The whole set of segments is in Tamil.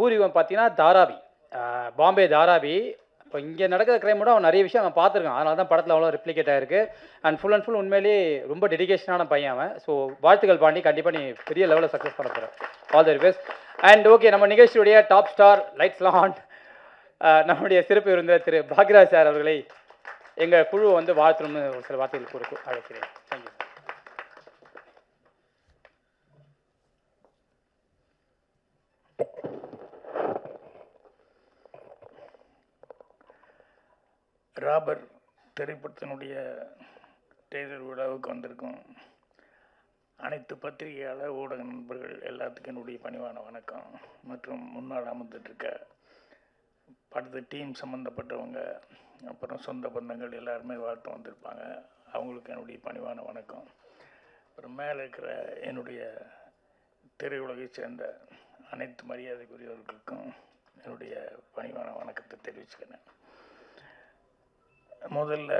பூர்வீகம் பார்த்தீங்கன்னா தாராவி. பாம்பே தாராவி. இப்போ இங்கே நடக்கிற கிரைமோட அவன் நிறைய விஷயம் அவன் பார்த்துருக்கான். அதனால தான் படத்தில் அவ்வளோ ரிப்ளிகேட் ஆயிருக்கு. அண்ட் ஃபுல் அண்ட் ஃபுல் உண்மையிலேயே ரொம்ப டெடிகேஷனான பையன் அவன். ஸோ வாழ்த்துக்கள் பாண்டி. கண்டிப்பாக நீ பெரிய லெவலில் சக்ஸஸ் பண்ண போகிற all the best and okay நம்ம நிகழ்ச்சியுடைய டாப் ஸ்டார் லைட்ஸ்லாம் ஆன் நம்முடைய சிறப்பு விருந்தினர் திரு பாக்ராஜ் சார் அவர்களை எங்கள் குழுவை வந்து வாழ்த்தணும்னு ஒரு சில வார்த்தைகள் கொடுக்கும் அழைக்கிறேன். தேங்க்யூ ராபர் திரைப்படத்தினுடைய டெய்லர் விழாவுக்கு வந்திருக்கும் அனைத்து பத்திரிகையாளர் ஊடக நண்பர்கள் எல்லாத்துக்கும் என்னுடைய பணிவான வணக்கம். மற்றும் முன்னாள் அமர்ந்துட்டுருக்க படத்து டீம் சம்மந்தப்பட்டவங்க அப்புறம் சொந்த பந்தங்கள் எல்லாருமே வாழ்த்து வந்திருப்பாங்க. அவங்களுக்கு என்னுடைய பணிவான வணக்கம். அப்புறம் மேலே இருக்கிற என்னுடைய திரையுலகை சேர்ந்த அனைத்து மரியாதைக்குரியவர்களுக்கும் என்னுடைய பணிவான வணக்கத்தை தெரிவிச்சுக்கிறேன். முதல்ல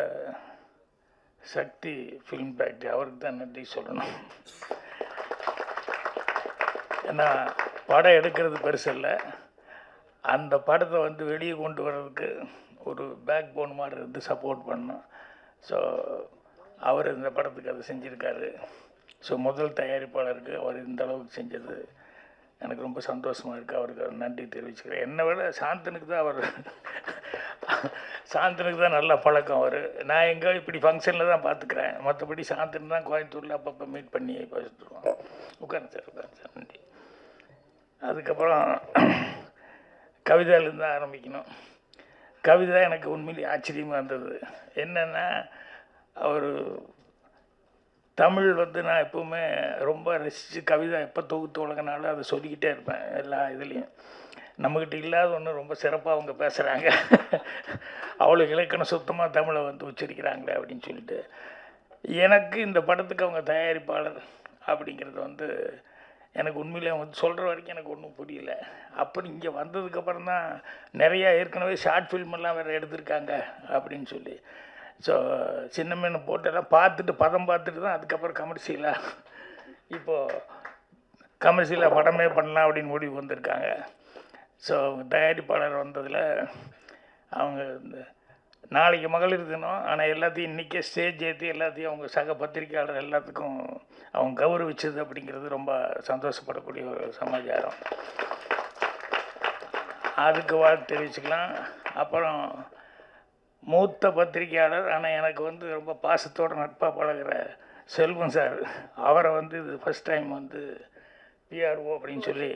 சக்தி ஃபிலிம் ஃபேக்ட்ரி அவருக்கு தான் நன்றி சொல்லணும். ஏன்னா படம் எடுக்கிறது பெருசில்ல அந்த படத்தை வந்து வெளியே கொண்டு வர்றதுக்கு ஒரு பேக் போன் மாதிரி இருந்து சப்போர்ட் பண்ணும் ஸோ அவர் இந்த படத்துக்கு அதை செஞ்சுருக்காரு. ஸோ முதல் தயாரிப்பாளருக்கு அவர் இந்த அளவுக்கு செஞ்சது எனக்கு ரொம்ப சந்தோஷமாக இருக்குது அவருக்கு நன்றி தெரிவிச்சுக்கிறேன். என்னை விட சாந்தனுக்கு தான் அவர் சாந்தனுக்கு தான் நல்ல பழக்கம் அவர் நான் எங்கே இப்படி ஃபங்க்ஷனில் தான் பார்த்துக்கிறேன் மற்றபடி சாந்தன் தான் கோயம்புத்தூரில் அப்பப்போ மீட் பண்ணி பேசிட்டுருவோம். உட்காந்து சார் உட்காந்து சார். நன்றி. அதுக்கப்புறம் கவிதையிலேருந்து தான் ஆரம்பிக்கணும். கவிதை எனக்கு உண்மையிலேயே ஆச்சரியமாக இருந்தது. என்னென்னா அவர் தமிழ் வந்து நான் எப்போவுமே ரொம்ப ரசித்து கவிதை எப்போ தொகுத்து உலகனாலும் அதை சொல்லிக்கிட்டே இருப்பேன் எல்லா இதுலேயும். நம்மக்கிட்ட இல்லாத ஒன்று ரொம்ப சிறப்பாக அவங்க பேசுகிறாங்க அவ்வளோ இலக்கணம் சுத்தமாக தமிழை வந்து உச்சரிக்கிறாங்களே அப்படின்னு சொல்லிட்டு. எனக்கு இந்த படத்துக்கு அவங்க தயாரிப்பாளர் அப்படிங்கிறது வந்து எனக்கு உண்மையிலே வந்து சொல்கிற வரைக்கும் எனக்கு ஒன்றும் புரியல. அப்போ இங்கே வந்ததுக்கப்புறம் தான் நிறையா ஏற்கனவே ஷார்ட் ஃபில்ம் எல்லாம் வேறு எடுத்திருக்காங்க அப்படின்னு சொல்லி. ஸோ சின்ன மீன் போட்டெல்லாம் பார்த்துட்டு பதம் பார்த்துட்டு தான் அதுக்கப்புறம் கமர்ஷியலாக இப்போது கமர்ஷியலாக படமே பண்ணலாம் அப்படின்னு முடிவு வந்திருக்காங்க. ஸோ தயாரிப்பாளர் வந்ததில் அவங்க இந்த நாளைக்கு மகளிர் தினம் ஆனால் எல்லாத்தையும் இன்றைக்கே ஸ்டேஜ் ஏற்றி எல்லாத்தையும் அவங்க சக பத்திரிக்கையாளர் எல்லாத்துக்கும் அவங்க கௌரவிச்சது அப்படிங்கிறது ரொம்ப சந்தோஷப்படக்கூடிய ஒரு சமாச்சாரம். அதுக்கு வாழ்த்து தெரிவிச்சுக்கலாம். அப்புறம் மூத்த பத்திரிக்கையாளர் ஆனால் எனக்கு வந்து ரொம்ப பாசத்தோட நட்பாக பழகுற செல்வம் சார். அவரை வந்து இது ஃபஸ்ட் டைம் வந்து பிஆர்ஓ அப்படின்னு சொல்லி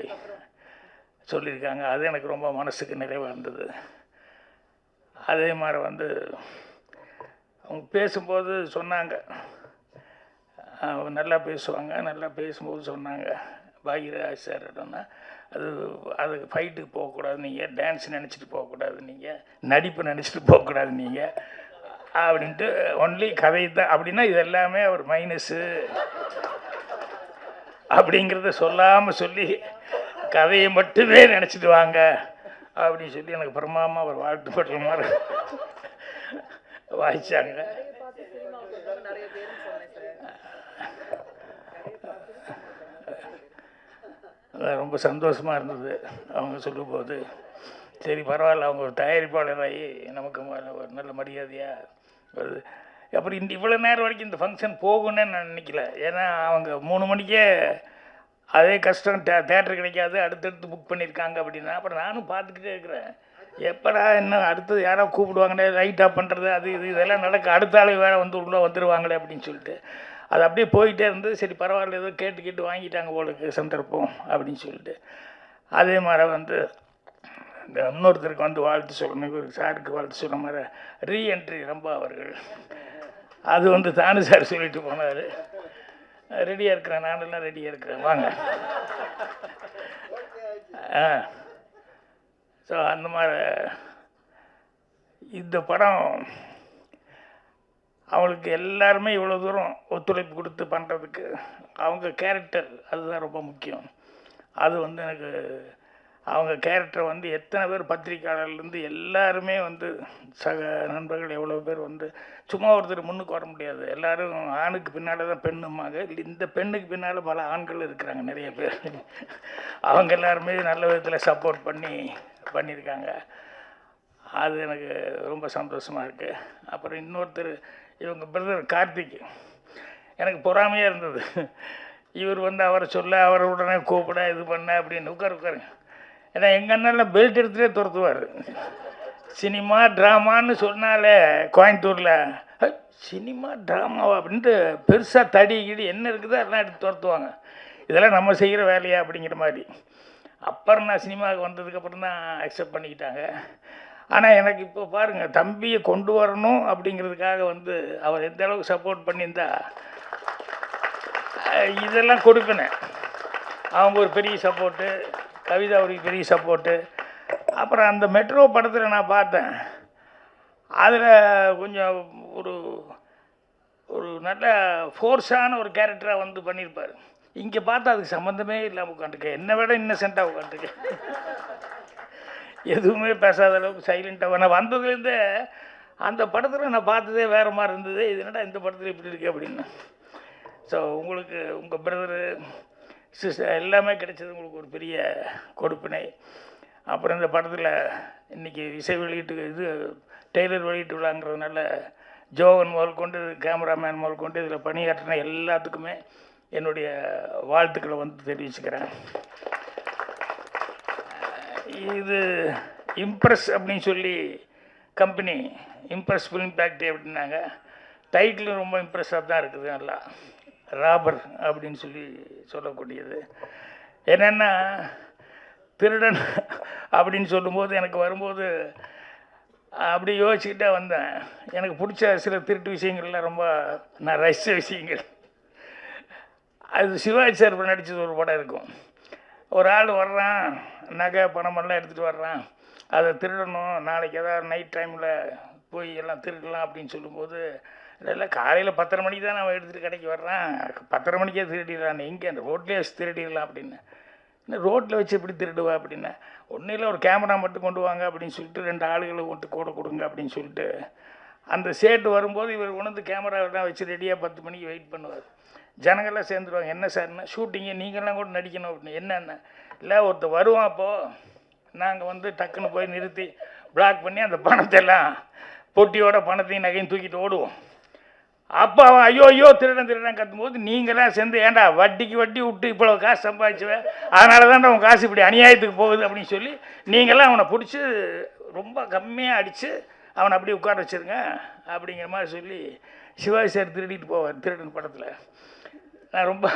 சொல்லியிருக்காங்க. அது எனக்கு ரொம்ப மனசுக்கு நிறைவாக இருந்தது. அதே மாதிரி வந்து அவங்க பேசும்போது சொன்னாங்க. நல்லா பேசுவாங்க. நல்லா பேசும்போது சொன்னாங்க. பாகியராஜ் சார் அது அது ஃபைட்டுக்கு போகக்கூடாது நீங்கள் டான்ஸ் நினச்சிட்டு போகக்கூடாது நீங்கள் நடிப்பு நினச்சிட்டு போகக்கூடாது நீங்கள் அப்படின்ட்டு ஒன்லி கதை தான். அப்படின்னா இது எல்லாமே ஒரு மைனஸு அப்படிங்கிறத சொல்லாமல் சொல்லி கதையை மட்டுமே நினச்சிட்டு வாங்க அப்படின்னு சொல்லி எனக்கு பிரமாமா ஒரு வாழ்த்து படுற மாதிரி வாய்ச்சாங்க. ரொம்ப சந்தோஷமாக இருந்தது அவங்க சொல்லும்போது. சரி பரவாயில்ல அவங்க ஒரு தயாரிப்பாளராகி நமக்கு ஒரு நல்ல மரியாதையாக வருது. அப்புறம் இந்த இவ்வளோ நேரம் வரைக்கும் இந்த ஃபங்க்ஷன் போகும்னே நான் நினைக்கல. ஏன்னா அவங்க மூணு மணிக்கே அதே கஷ்டம் தே தேட்டர் கிடைக்காது அடுத்தடுத்து புக் பண்ணியிருக்காங்க அப்படின்னா அப்புறம் நானும் பார்த்துக்கிட்டே இருக்கிறேன். எப்படா இன்னும் அடுத்தது யாரோ கூப்பிடுவாங்களே லைட்டாக பண்ணுறது அது இது இதெல்லாம் நடக்க அடுத்த ஆளு வேறு வந்து உள்ளே வந்துடுவாங்களே அப்படின்னு சொல்லிட்டு. அது அப்படியே போயிட்டே இருந்து சரி பரவாயில்ல ஏதோ கேட்டு கேட்டு வாங்கிட்டாங்க போலுக்கு சந்தர்ப்பம் அப்படின்னு சொல்லிட்டு. அதே மாதிரி வந்து இந்த இன்னொருத்தருக்கு வந்து வாழ்த்து சொல்லணும் ஒரு சாருக்கு வாழ்த்து சொன்ன மாதிரி ரீஎன்ட்ரி ரொம்ப அவர்கள். அது வந்து தானு சார் சொல்லிட்டு போனார். ரெடியாக இருக்கிறேன் நானெல்லாம் ரெடியாக இருக்கிறேன். வாங்க. ஆ. ஸோ அந்த மாதிரி இந்த படம் அவங்களுக்கு எல்லாருமே இவ்வளோ தூரம் ஒத்துழைப்பு கொடுத்து பண்ணுறதுக்கு அவங்க கேரக்டர் அதுதான் ரொம்ப முக்கியம். அது வந்து எனக்கு அவங்க கேரக்டரை வந்து எத்தனை பேர் பத்திரிக்கையாளர்லேருந்து எல்லாருமே வந்து சக நண்பர்கள் எவ்வளோ பேர் வந்து சும்மா ஒருத்தர் முன்னுக்கு வர முடியாது. எல்லோரும் ஆணுக்கு பின்னால் தான் பெண்ணுமாங்க இந்த பெண்ணுக்கு பின்னால் பல ஆண்கள் இருக்கிறாங்க நிறைய பேர். அவங்க எல்லாருமே நல்ல விதத்தில் சப்போர்ட் பண்ணி பண்ணியிருக்காங்க. அது எனக்கு ரொம்ப சந்தோஷமாக இருக்குது அப்புறம் இன்னொருத்தர் இவங்க பிரதர் கார்த்திக். எனக்கு பொறாமையாக இருந்தது. இவர் வந்து அவரை சொல்ல அவரை உடனே கூப்பிட இது பண்ண அப்படின்னு உட்கார் உட்காருங்க. ஏன்னா எங்கள் அண்ணனில் பெல்ட் எடுத்துகிட்டே துரத்துவார். சினிமா ட்ராமான்னு சொன்னாலே கோயம்புத்தூரில் சினிமா ட்ராமாவா? அப்படின்ட்டு பெருசாக தடி கிடி என்ன இருக்குதோ அதெல்லாம் எடுத்து துரத்துவாங்க. இதெல்லாம் நம்ம செய்கிற வேலையா? அப்படிங்கிற மாதிரி. அப்புறம் நான் சினிமாவுக்கு வந்ததுக்கப்புறம் தான் அக்செப்ட் பண்ணிக்கிட்டாங்க. ஆனால் எனக்கு இப்போ பாருங்கள் தம்பியை கொண்டு வரணும் அப்படிங்கிறதுக்காக வந்து அவர் எந்த அளவுக்கு சப்போர்ட் பண்ணியிருந்தா இதெல்லாம் கொடுப்பேனே. அவங்க ஒரு பெரிய சப்போர்ட்டு கவிதா ஒரு பெரிய சப்போர்ட்டு அப்புறம் அந்த மெட்ரோ படத்தில் நான் பார்த்தேன். அதில் கொஞ்சம் ஒரு ஒரு நல்ல ஃபோர்ஸான ஒரு கேரக்டராக வந்து பண்ணியிருப்பார் இங்கே பார்த்தா அதுக்கு சம்மந்தமே இல்லாமல் உட்காந்துருக்கேன் என்னை விட இன்னசென்ட்டாக உட்காந்துருக்கேன் எதுவுமே பேசாத அளவுக்கு சைலண்ட்டாக நான் வந்ததுலேருந்தே அந்த படத்தில் நான் பார்த்ததே வேறு மாதிரி இருந்தது. இது என்னடா இந்த படத்தில் இப்படி இருக்குது அப்படின்னு. ஸோ உங்களுக்கு உங்கள் பிரதரு சிஸ்டர் எல்லாமே கிடைச்சது உங்களுக்கு ஒரு பெரிய கொடுப்பினை. அப்புறம் இந்த படத்தில் இன்றைக்கி இசை வெளியீட்டு இது டெய்லர் வெளியீட்டு விழாங்கிறதுனால ஜோகன் முதல் கொண்டு கேமராமேன் முதல் கொண்டு இதில் பணியாற்றின எல்லாத்துக்குமே என்னுடைய வாழ்த்துக்களை வந்து தெரிவிச்சுக்கிறேன். இது இம்ப்ரெஸ் அப்படின்னு சொல்லி கம்பெனி இம்ப்ரெஸ் ஃபிலிம் ஃபேக்ட்ரி அப்படின்னாங்க. டைட்டிலும் ரொம்ப இம்ப்ரெஸ்ஸாக தான் இருக்குது நல்லா. ராபர் அப்படின்னு சொல்லி சொல்லக்கூடியது. என்னென்னா திருடன் அப்படின்னு சொல்லும்போது எனக்கு வரும்போது அப்படி யோசிச்சுக்கிட்டே வந்தேன். எனக்கு பிடிச்ச சில திருட்டு விஷயங்கள்லாம் ரொம்ப நான் ரசித்த விஷயங்கள். அது சிவாஜி சார் நடித்தது ஒரு படம் இருக்கும். ஒரு ஆள் வர்றான் நகை பணமெல்லாம் எடுத்துகிட்டு வர்றான். அதை திருடணும் நாளைக்கு ஏதாவது நைட் டைமில் போய் எல்லாம் திருடலாம் அப்படின்னு சொல்லும்போது இல்லை காலையில் பத்தரை மணிக்கு தான் நான் எடுத்துகிட்டு கடைக்கு வர்றான். பத்தரை மணிக்கே திருடிடலான் எங்கே அந்த ரோட்லேயே வச்சு திருடிடலாம் அப்படின்னு. இன்னும் ரோட்டில் வச்சு எப்படி திருடுவா அப்படின்னா. ஒன்றும் இல்லை ஒரு கேமரா மட்டும் கொண்டு வாங்க அப்படின்னு சொல்லிட்டு ரெண்டு ஆளுகளை கொண்டு கூட கொடுங்க அப்படின்னு சொல்லிட்டு. அந்த சேட்டு வரும்போது இவர் உணர்ந்து கேமராவெல்லாம் வச்சு ரெடியாக பத்து மணிக்கு வெயிட் பண்ணுவார். ஜனங்கள்லாம் சேர்ந்துருவாங்க. என்ன சார்னா ஷூட்டிங்கு நீங்கள்லாம் கூட நடிக்கணும் அப்படின்னு. என்னென்ன இல்லை ஒருத்தர் வருவான் அப்போது நாங்கள் வந்து டக்குன்னு போய் நிறுத்தி பிளாக் பண்ணி அந்த பணத்தை எல்லாம் பொட்டியோட பணத்தையும் நகையும் தூக்கிட்டு ஓடுவோம். அப்போ அவன் ஐயோ ஐயோ திருடன் திருடன் கத்தும்போது நீங்களாம் சேர்ந்து ஏன்டா வட்டிக்கு வட்டி விட்டு இவ்வளோ காசு சம்பாதிச்சுவேன் அதனால தான் உன் காசு இப்படி அநியாயத்துக்கு போகுது அப்படின்னு சொல்லி நீங்களாம் அவனை பிடிச்சி ரொம்ப கம்மியாக அடித்து அவனை அப்படியே உட்கார வச்சுருங்க அப்படிங்கிற மாதிரி சொல்லி சிவாஜி சார் திருடிட்டு போவார் திருடன் படத்தில். நான் ரொம்ப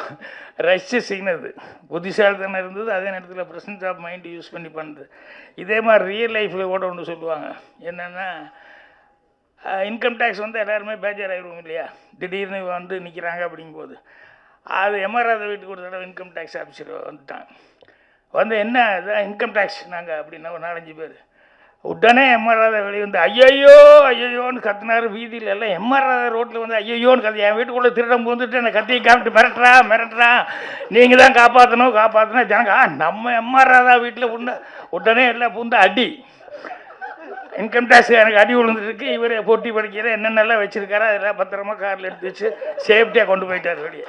ரசித்து செய்யினது புத்திசாலித்தனம் இருந்தது அதே நேரத்தில் ப்ரெசன்ஸ் ஆஃப் மைண்ட் யூஸ் பண்ணி பண்ணுறது இதே மாதிரி ரியல் லைஃப்பில் கூட ஒன்று சொல்லுவாங்க. என்னென்னா இன்கம் டேக்ஸ் வந்து எல்லாருமே பேஜர் ஆயிடுவோம் இல்லையா? திடீர்னு வந்து நிற்கிறாங்க அப்படிங்கும்போது. அது எம்ஆர்ஆர் வீட்டுக்கு ஒரு தடவை இன்கம் டேக்ஸ் ஆஃபீஸர் வந்துட்டாங்க வந்து என்ன இதான் இன்கம் டேக்ஸ் நாங்கள் அப்படின்னா ஒரு நாலஞ்சு பேர். உடனே எம்ஆர்ஆர் வெளியே வந்து ஐயையோ ஐயையோன்னு கத்தினாரு. வீதியில் எல்லாம் எம்ஆர்ஆர் ரோட்டில் வந்து ஐயையோன்னு கத்தி என் வீட்டுக்குள்ளே திருடம் பூந்துட்டு என்னை கத்தியை காமிட்டு மிரட்டுறா மிரட்டுறா. நீங்கள் தான் காப்பாற்றணும் காப்பாற்றணும் ஜனங்க நம்ம எம்ஆர்ஆர் வீட்டில் உண்ட உடனே எல்லாம் பூந்து அடி. இன்கம் டேக்ஸ் எனக்கு அடி விழுந்துருக்கு இவர் போட்டி படிக்கிற என்னென்னலாம் வச்சுருக்காரோ அதெல்லாம் பத்திரமா காரில் எடுத்து வச்சு சேஃப்டியாக கொண்டு போயிட்டார் வெளியே.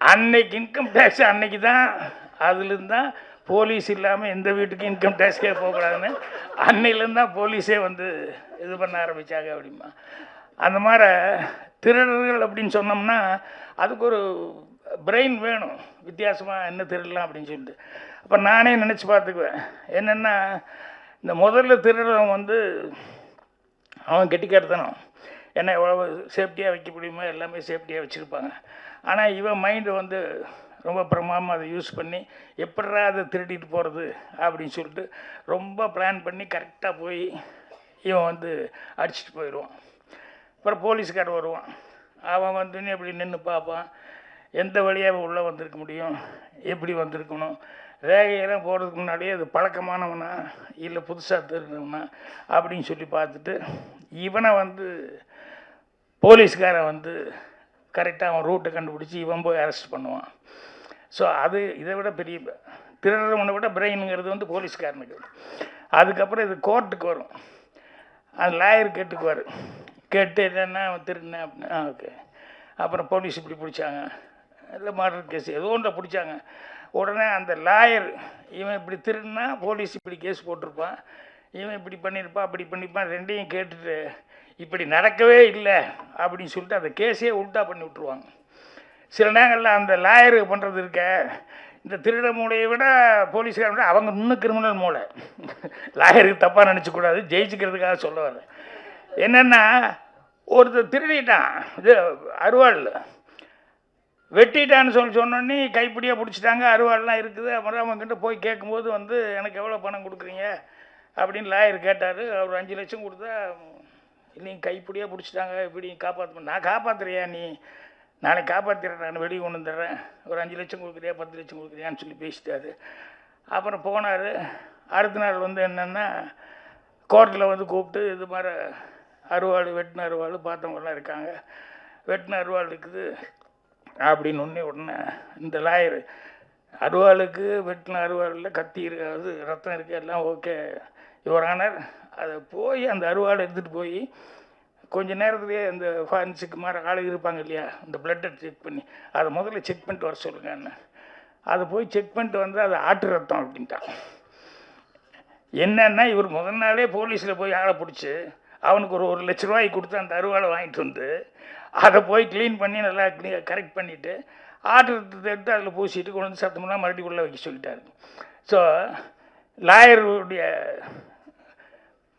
அன்னைக்கு இன்கம் டேக்ஸ் அன்னைக்கு தான் அதுலேருந்து தான் போலீஸ் இல்லாமல் எந்த வீட்டுக்கும் இன்கம் டேக்ஸ்க்கே போகக்கூடாதுன்னு அன்னையிலேருந்து தான் போலீஸே வந்து இது பண்ண ஆரம்பித்தாங்க அப்படிமா. அந்த மாதிரி திருடர்கள் அப்படின்னு சொன்னோம்னா அதுக்கு ஒரு பிரெயின் வேணும். வித்தியாசமாக என்ன திருடலாம் அப்படின்னு சொல்லிட்டு. அப்போ நானே நினச்சி பார்த்துக்குவேன். என்னென்னா இந்த முதல்ல திருடுறவன் வந்து அவன் கெட்டிக்காரத்தனம். என்ன எவ்வளோ சேஃப்டியாக வைக்க முடியுமோ எல்லாமே சேஃப்டியாக வச்சுருப்பாங்க. ஆனால் இவன் மைண்டு வந்து ரொம்ப பிரமாதமாக அதை யூஸ் பண்ணி எப்படா அதை திருடிட்டு போகிறது அப்படின்னு சொல்லிட்டு ரொம்ப பிளான் பண்ணி கரெக்டாக போய் இவன் வந்து அடிச்சிட்டு போயிடுவான். அப்புறம் போலீஸ்காரர் வருவான். அவன் வந்தோடனே இப்படி நின்று பார்ப்பான்? எந்த வழியாக உள்ளே வந்திருக்க முடியும்? எப்படி வந்திருக்கணும்? ரேகையெல்லாம் போகிறதுக்கு முன்னாடியே அது பழக்கமானவனா இல்லை புதுசாக தெரிஞ்சவனா அப்படின்னு சொல்லி பார்த்துட்டு இவனை வந்து போலீஸ்காரன் வந்து கரெக்டாக அவன் ரூட்டை கண்டுபிடிச்சி இவன் போய் அரெஸ்ட் பண்ணுவான். ஸோ அது இதை விட பெரிய திருடுறவனை விட பிரெயினுங்கிறது வந்து போலீஸ்காரனுக்கு. அதுக்கப்புறம் இது கோர்ட்டுக்கு வரும். அது லாயர் கேட்டுக்குவார். கேட்டு என்னென்னா திருடினேன் அப்படின்னு. அப்படின்னா ஓகே அப்புறம் போலீஸ் இப்படி பிடிச்சாங்க. இல்லை மர்டர் கேஸ் ஏதோ ஒன்றை பிடிச்சாங்க. உடனே அந்த லாயர் இவன் இப்படி திருடுனா போலீஸ் இப்படி கேஸ் போட்டிருப்பான். இவன் இப்படி பண்ணியிருப்பான் அப்படி பண்ணியிருப்பான் ரெண்டையும் கேட்டுட்டு இப்படி நடக்கவே இல்லை அப்படின்னு சொல்லிட்டு அந்த கேஸே உல்ட்டா பண்ணி விட்ருவாங்க சில நேரங்களில் அந்த லாயரு பண்ணுறது இருக்க இந்த திருட மூளையை விட போலீஸ்காரன் விட அவங்க இன்னும் கிரிமினல் மூளை. லாயருக்கு தப்பாக நினச்சக்கூடாது ஜெயிச்சுக்கிறதுக்காக சொல்ல வரேன். என்னென்னா ஒருத்தர் திருடிட்டான் இது அருவாள். வெட்டிட்டான்னு சொல்லி சொன்னோன்னே கைப்பிடியாக பிடிச்சிட்டாங்க. அருவாள்லாம் இருக்குது. அப்புறம் அவங்ககிட்ட போய் கேட்கும்போது வந்து எனக்கு எவ்வளோ பணம் கொடுக்குறீங்க? அப்படின்னு லாயர் கேட்டார். அவர் அஞ்சு லட்சம் கொடுத்தா இல்லைங்க கைப்பிடியாக பிடிச்சிட்டாங்க. இப்படி காப்பாற்ற நான் காப்பாற்றுறியா நீ? நாளைக்கு காப்பாற்றிடுறேன் நான் வெளியே கொண்டு வந்துடுறேன் ஒரு அஞ்சு லட்சம் கொடுக்குறியா? பத்து லட்சம் கொடுக்குறியான்னு சொல்லி பேசிட்டாரு. அப்புறம் போனார். அடுத்த நாள் வந்து என்னென்னா கோர்ட்டில் வந்து கூப்பிட்டு இது மாதிரி அருவாள் வெட்டின அருவாள் பார்த்தவங்கலாம் இருக்காங்க. வெட்டின அருவாள் இருக்குது. அப்படின்னு ஒன்றே உடனே இந்த லாயர் அருவாளுக்கு வெட்டின அருவாளில் கத்தி இருக்காது ரத்தம் இருக்குது எல்லாம் ஓகே இவரானார் அதை போய் அந்த அருவாளை எடுத்துகிட்டு போய் கொஞ்ச நேரத்துலேயே இந்த ஃபாரன்சிக் மாதிரி ஆள் இருப்பாங்க இல்லையா? இந்த பிளட்டை செக் பண்ணி அதை முதல்ல செக் பண்ணிட்டு வர சொல்லுங்கன்னு அதை போய் செக் பண்ணிட்டு வந்து அது ஆட்டு ரத்தம் அப்படின்ட்டான். என்னன்னா இவர் முதல் நாளே போலீஸில் போய் ஆளை பிடிச்சி அவனுக்கு ஒரு ஒரு லட்ச ரூபாய் கொடுத்து அந்த அருவாளை வாங்கிட்டு வந்து அதை போய் க்ளீன் பண்ணி நல்லா க்ளீ கரெக்ட் பண்ணிவிட்டு ஆட்டத்தை எடுத்து அதில் பூசிட்டு கொண்டு வந்து சத்தம்னா மறுபடியும் உள்ளே வைக்க சொல்லிட்டாரு. ஸோ லாயருடைய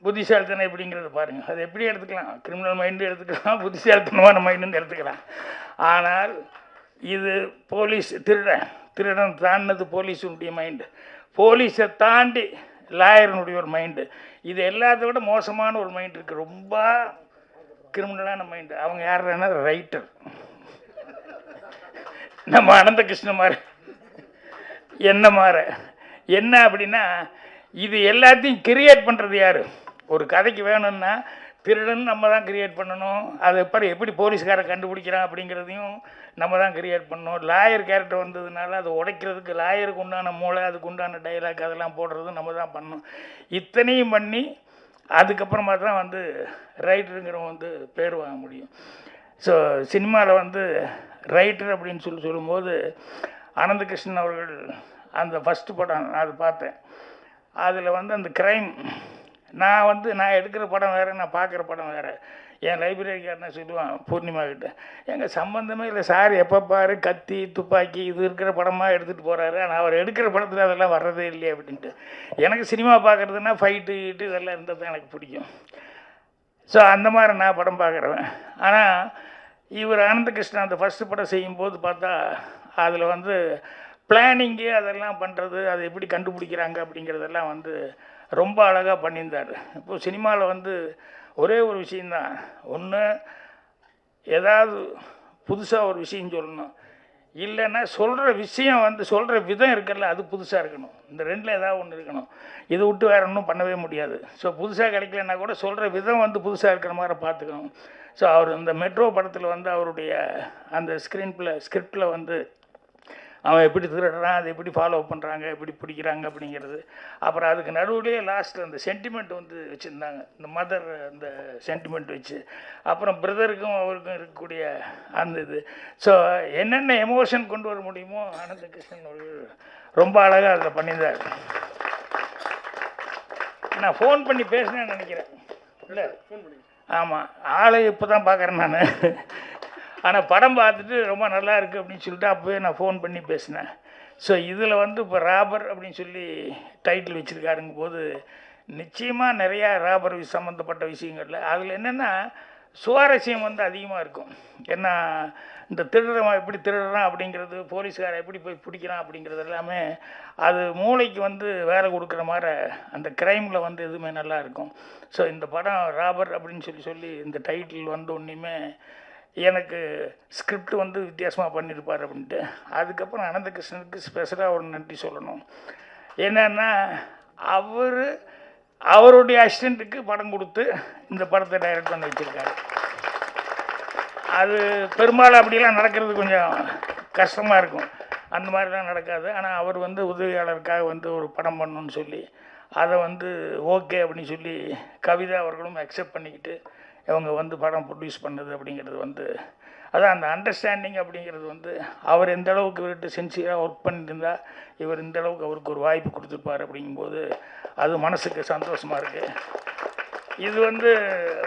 புத்திசாலித்தனம் எப்படிங்கிறது பாருங்கள் அது எப்படி எடுத்துக்கலாம்? கிரிமினல் மைண்டு எடுத்துக்கலாம் புத்திசாலித்தனமான மைண்டுன்னு எடுத்துக்கலாம். ஆனால் இது போலீஸ் திருடன் திருடன் தாண்டினது போலீஸுடைய மைண்டு போலீஸை தாண்டி லாயரனுடைய ஒரு மைண்டு இது எல்லாத்த விட மோசமான ஒரு மைண்ட் இருக்குது ரொம்ப கிரிமினலான மைண்டு அவங்க யாருன்னா ரைட்டர் நம்ம அனந்த கிருஷ்ண என்ன மாற என்ன அப்படின்னா இது எல்லாத்தையும் கிரியேட் பண்ணுறது யார்? ஒரு கதைக்கு வேணும்னா திருடன் நம்ம தான் கிரியேட் பண்ணணும். அது எப்படி எப்படி போலீஸ்காரன் கண்டுபிடிக்கிறான் அப்படிங்கிறதையும் நம்ம தான் கிரியேட் பண்ணணும். லாயர் கேரக்டர் வந்ததுனால அதை உடைக்கிறதுக்கு லாயருக்கு உண்டான மூளை அதுக்கு உண்டான டைலாக் அதெல்லாம் போடுறது நம்ம தான் பண்ணணும். இத்தனையும் பண்ணி அதுக்கப்புறமா தான் வந்து ரைட்டருங்கிறவங்க வந்து பேர் வாங்க முடியும். ஸோ சினிமாவில் வந்து ரைட்டர் அப்படின்னு சொல்லி சொல்லும்போது அனந்தகிருஷ்ணன் அவர்கள் அந்த ஃபஸ்ட்டு படம் நான் அது பார்த்தேன். அதில் வந்து அந்த க்ரைம் நான் வந்து நான் எடுக்கிற படம் வேறு நான் பார்க்குற படம் வேறு. என் லைப்ரரிக்காரன் சொல்லுவான் பூர்ணிமா கிட்ட எங்கள் சம்மந்தமே இல்லை சார் எப்போ பாரு கத்தி துப்பாக்கி இது இருக்கிற படமாக எடுத்துகிட்டு போகிறாரு ஆனால் அவர் எடுக்கிற படத்தில் அதெல்லாம் வர்றதே இல்லையே அப்படின்ட்டு. எனக்கு சினிமா பார்க்குறதுனா ஃபைட்டு கீட்டு இதெல்லாம் இருந்தால் தான் எனக்கு பிடிக்கும். ஸோ அந்த மாதிரி நான் படம் பார்க்குறவன். ஆனால் இவர் ஆனந்தகிருஷ்ணன் அந்த ஃபஸ்ட்டு படம் செய்யும்போது பார்த்தா அதில் வந்து பிளானிங்கு அதெல்லாம் பண்ணுறது அதை எப்படி கண்டுபிடிக்கிறாங்க அப்படிங்கிறதெல்லாம் வந்து ரொம்ப அழகாக பண்ணியிருந்தார். இப்போ சினிமாவில் வந்து ஒரே ஒரு விஷயந்தான் ஒன்று ஏதாவது புதுசாக ஒரு விஷயம் சொல்லணும். இல்லைன்னா சொல்கிற விஷயம் வந்து சொல்கிற விதம் இருக்குல்ல அது புதுசாக இருக்கணும். இந்த ரெண்டில் ஏதாவது ஒன்று இருக்கணும். இதை விட்டு வேறு ஒன்றும் பண்ணவே முடியாது. ஸோ புதுசாக கிடைக்கலன்னா கூட சொல்கிற விதம் வந்து புதுசாக இருக்கிற மாதிரி பார்த்துக்கணும். ஸோ அவர் இந்த மெட்ரோ படத்தில் வந்து அவருடைய அந்த ஸ்க்ரீன் பிளே ஸ்கிரிப்டில் வந்து அவன் எப்படி திருடுறான் அதை எப்படி ஃபாலோ பண்ணுறாங்க எப்படி பிடிக்கிறாங்க அப்படிங்கிறது. அப்புறம் அதுக்கு நடுவுலேயே லாஸ்ட்டில் அந்த சென்டிமெண்ட் வந்து வச்சுருந்தாங்க. இந்த மதர் அந்த சென்டிமெண்ட் வச்சு. அப்புறம் பிரதருக்கும் அவருக்கும் இருக்கக்கூடிய அந்த இது. ஸோ என்னென்ன எமோஷன் கொண்டு வர முடியுமோ ஆனந்த கிருஷ்ணன் அவர்கள் ரொம்ப அழகாக அதில் பண்ணியிருந்தார். நான் ஃபோன் பண்ணி பேசினேன்னு நினைக்கிறேன். இல்லை? ஆமாம் ஆளை இப்போ தான் பார்க்குறேன் நான். ஆனால் படம் பார்த்துட்டு ரொம்ப நல்லா இருக்குது அப்படின்னு சொல்லிட்டு அப்போவே நான் ஃபோன் பண்ணி பேசினேன். ஸோ இதில் வந்து இப்போ ராபர் அப்படின்னு சொல்லி டைட்டில் வச்சுருக்காருங்க போது நிச்சயமாக நிறையா ராபர் சம்மந்தப்பட்ட விஷயங்களில் அதில் என்னென்னா சுவாரஸ்யம் வந்து அதிகமாக இருக்கும். ஏன்னா இந்த திருடுறவன் எப்படி திருடுறான் அப்படிங்கிறது போலீஸ்காரன் எப்படி போய் பிடிக்கிறான் அப்படிங்கிறது எல்லாமே அது மூளைக்கு வந்து வேலை கொடுக்குற மாதிரி அந்த க்ரைமில் வந்து எதுவுமே நல்லா இருக்கும். ஸோ இந்த படம் ராபர் அப்படின்னு சொல்லி சொல்லி இந்த டைட்டில் வந்த உடனேயுமே எனக்கு ஸ்கிரிப்ட் வந்து வித்தியாசமாக பண்ணியிருப்பார் அப்படின்ட்டு. அதுக்கப்புறம் அனந்தகிருஷ்ணனுக்கு ஸ்பெஷலாக ஒரு நன்றி சொல்லணும். என்னன்னா அவர் அவருடைய அசிஸ்டண்ட்டுக்கு படம் கொடுத்து இந்த படத்தை டைரக்ட் பண்ணி வச்சுருக்காரு. அது பெரும்பாலும் அப்படிலாம் நடக்கிறது கொஞ்சம் கஷ்டமாக இருக்கும். அந்த மாதிரிலாம் நடக்காது. ஆனால் அவர் வந்து உதவியாளருக்காக வந்து ஒரு படம் பண்ணணும்னு சொல்லி அதை வந்து ஓகே அப்படின்னு சொல்லி கவிதா அவர்களும் அக்செப்ட் பண்ணிக்கிட்டு இவங்க வந்து படம் ப்ரொடியூஸ் பண்ணது அப்படிங்கிறது வந்து அதான் அந்த அண்டர்ஸ்டாண்டிங் அப்படிங்கிறது வந்து அவர் எந்த அளவுக்கு இவர்கிட்ட சின்சியராக ஒர்க் பண்ணியிருந்தால் இவர் இந்த அளவுக்கு அவருக்கு ஒரு வாய்ப்பு கொடுத்துருப்பார் அப்படிங்கும்போது அது மனசுக்கு சந்தோஷமாக இருக்குது இது வந்து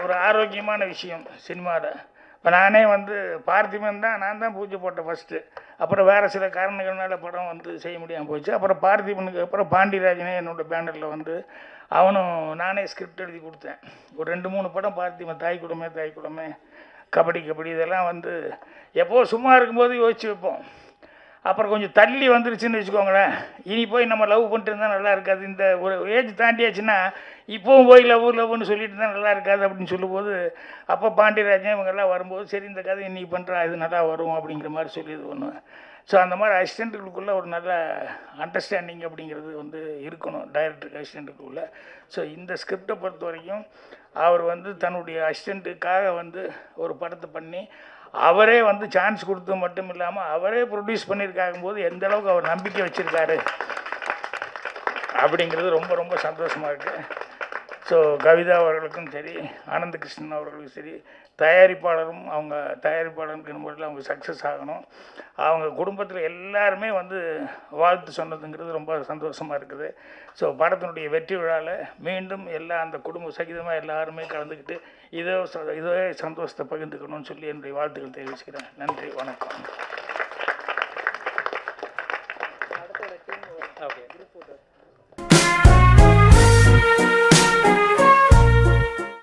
ஒரு ஆரோக்கியமான விஷயம் சினிமாவில் இப்போ நானே வந்து பார்த்திபன் தான் நான் தான் பூஜை போட்டேன் ஃபஸ்ட்டு அப்புறம் வேறு சில காரணங்கள்னால படம் வந்து செய்ய முடியாமல் போச்சு. அப்புறம் பார்த்திபனுக்கு அப்புறம் பாண்டியராஜனே என்னோட பேனரில் வந்து அவனும் நானே ஸ்கிரிப்ட் எழுதி கொடுத்தேன். ஒரு ரெண்டு மூணு படம் பார்த்திபன் தாய் குடமே தாய் குடமே கபடி கபடி இதெல்லாம் வந்து எப்போது சும்மா இருக்கும்போது யோசிச்சு வைப்போம். அப்புறம் கொஞ்சம் தள்ளி வந்துருச்சுன்னு வச்சுக்கோங்களேன். இனி போய் நம்ம லவ் பண்ணிட்டு இருந்தால் நல்லா இருக்காது. இந்த ஒரு ஏஜ் தாண்டியாச்சுன்னா இப்போவும் போய் லவ் லவ்னு சொல்லிட்டு இருந்தால் நல்லா இருக்காது அப்படின்னு சொல்லும்போது அப்போ பாண்டியராஜன் இவங்கெல்லாம் வரும்போது சரி இந்த கதை இன்னைக்கு பண்ணுறா இது நல்லா வரும் அப்படிங்கிற மாதிரி சொல்லி இது பண்ணுவேன் ஸோ அந்த மாதிரி அசிஸ்டண்ட்டுகளுக்குள்ள ஒரு நல்ல அண்டர்ஸ்டாண்டிங் அப்படிங்கிறது வந்து இருக்கணும் டைரக்டருக்கு அசிஸ்டண்ட்டுக்குள்ளே ஸோ இந்த ஸ்கிரிப்டை பொறுத்த வரைக்கும் அவர் வந்து தன்னுடைய அசிஸ்டண்ட்டுக்காக வந்து ஒரு படத்தை பண்ணி அவரே வந்து சான்ஸ் கொடுத்து மட்டும் இல்லாமல் அவரே ப்ரொடியூஸ் பண்ணியிருக்காகும் போது எந்த அளவுக்கு அவர் நம்பிக்கை வச்சுருக்காரு அப்படிங்கிறது ரொம்ப ரொம்ப சந்தோஷமாக இருக்குது ஸோ கவிதா அவர்களுக்கும் சரி ஆனந்த கிருஷ்ணன் அவர்களுக்கும் சரி தயாரிப்பாளரும் அவங்க தயாரிப்பாளருக்கு முறையில் அவங்க சக்ஸஸ் ஆகணும். அவங்க குடும்பத்தில் எல்லாருமே வந்து வாழ்த்து சொன்னதுங்கிறது ரொம்ப சந்தோஷமாக இருக்குது. ஸோ படத்தினுடைய வெற்றி விழாவில் மீண்டும் எல்லா அந்த குடும்ப சகிதமாக எல்லாருமே கலந்துக்கிட்டு இதோ ச- இதே சந்தோஷத்தை பகிர்ந்துக்கணும்னு சொல்லி என்னுடைய வாழ்த்துக்கள் தெரிவிச்சுக்கிறேன். நன்றி வணக்கம்.